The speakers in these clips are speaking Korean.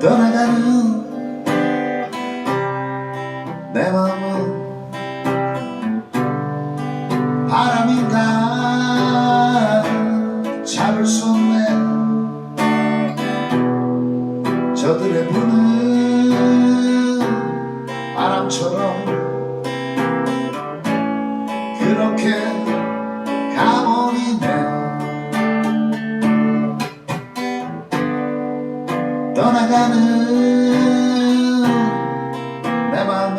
떠나가 떠나가는 내 마음은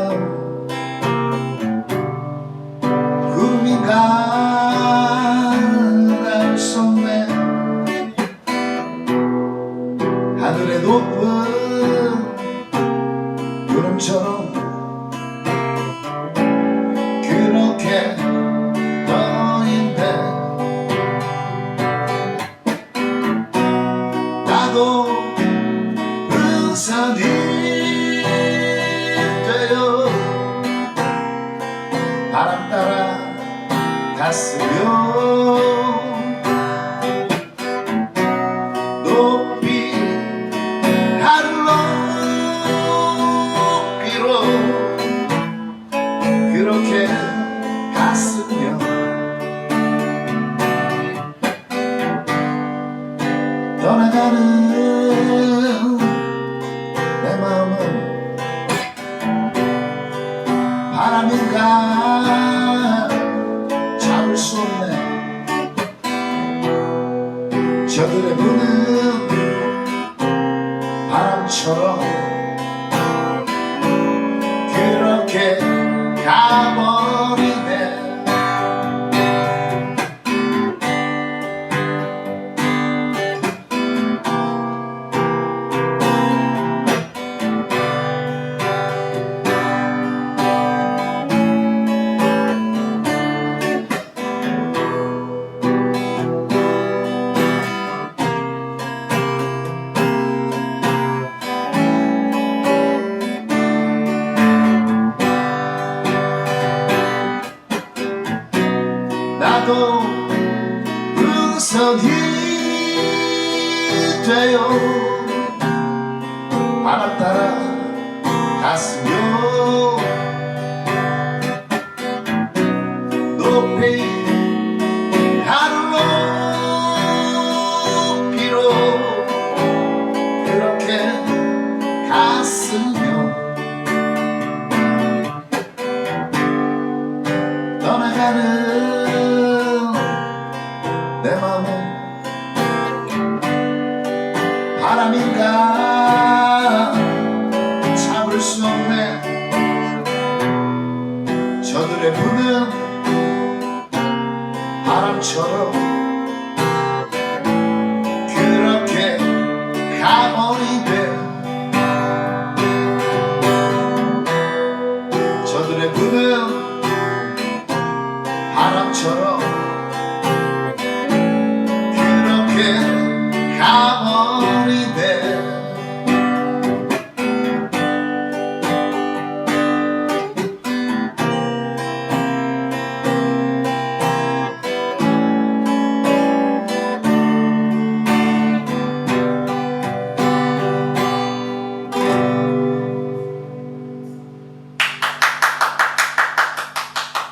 구름인가? 알수 없네 하늘의 높은 구름처럼 그렇게 떠있네. 나도 은 산이 되어 바람 따라 갔으며 바람인가 잡을 수 없네. 저들의 부는 바람처럼 그렇게 가버 나도 은석이 되어 바람 따라 갔으며 높이 내 마음은 바람인가? 잡을 수 없네. 저들의 부는 바람처럼 그렇게 가버리네